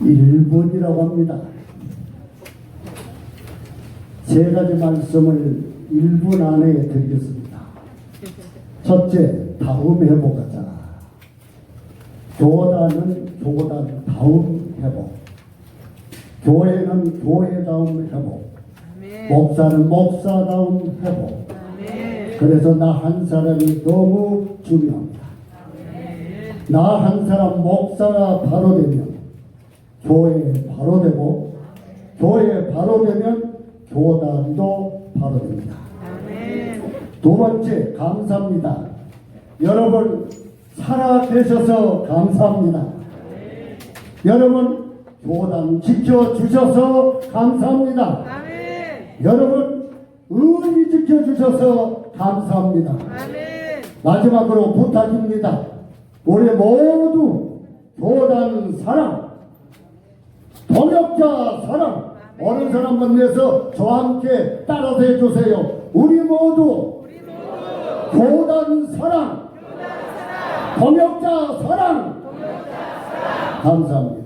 1분이라고 합니다. 세 가지 말씀을 1분 안에 드리겠습니다. 첫째, 다음 회복하자. 교단은 교단 다음 회복. 교회는 교회다운 회복. 목사는 목사다운 회복. 그래서 나 한 사람이 너무 중요합니다. 나 한 사람 목사가 바로 되면 교회 바로 되고 교회 바로 되면 교단도 바로 됩니다. 두 번째 감사합니다. 여러분 살아 계셔서 감사합니다. 여러분 교단 지켜 주셔서 감사합니다. 여러분 의리 지켜 주셔서 감사합니다. 마지막으로 부탁입니다. 우리 모두 교단 사랑, 동역자 사랑, 어느 사람만 위해서 저와 함께 따라서 해주세요. 우리 모두 교단 사랑, 동역자 사랑, 감사합니다.